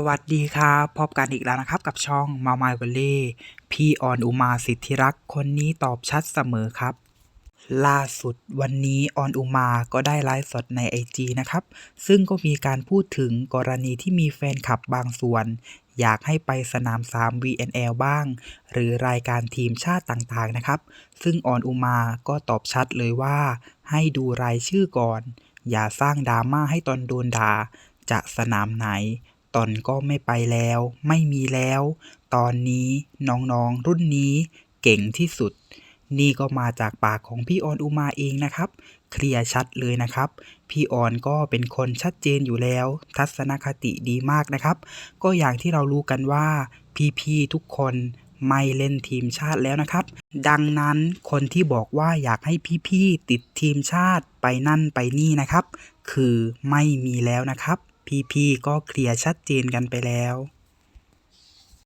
สวัสดีครับพบกันอีกแล้วนะครับกับช่องมา m ม v ว l เล่พี่ออนอุมาสิทธิรักษ์คนนี้ตอบชัดเสมอครับ ล่าสุดวันนี้ออนอุมาก็ได้ไลฟ์สดใน IG นะครับ ซึ่งก็มีการพูดถึงกรณีที่มีแฟนคลับบางส่วน อยากให้ไปสนาม 3 VNL บ้าง หรือรายการทีมชาติต่างๆนะครับ ซึ่งออนอุมาก็ตอบชัดเลยว่า ให้ดูรายชื่อก่อน อย่าสร้างดราม่าให้ตอนโดนด่าจะสนามไหน ตอนก็ไม่ไปแล้ว ไม่มีแล้ว ตอนนี้น้องๆรุ่นนี้เก่งที่สุด นี่ก็มาจากปากของพี่ออนอุมาเองนะครับ เคลียร์ชัดเลยนะครับ พี่ออนก็เป็นคนชัดเจนอยู่แล้ว ทัศนคติดีมากนะครับ ก็อย่างที่เรารู้กันว่า พี่ๆทุกคนไม่เล่นทีมชาติแล้วนะครับ ดังนั้นคนที่บอกว่าอยากให้พี่ๆติดทีมชาติไปนั่นไปนี่นะครับ คือไม่มีแล้วนะครับ พี่ๆก็เคลียร์ชัดเจนกันไปแล้ว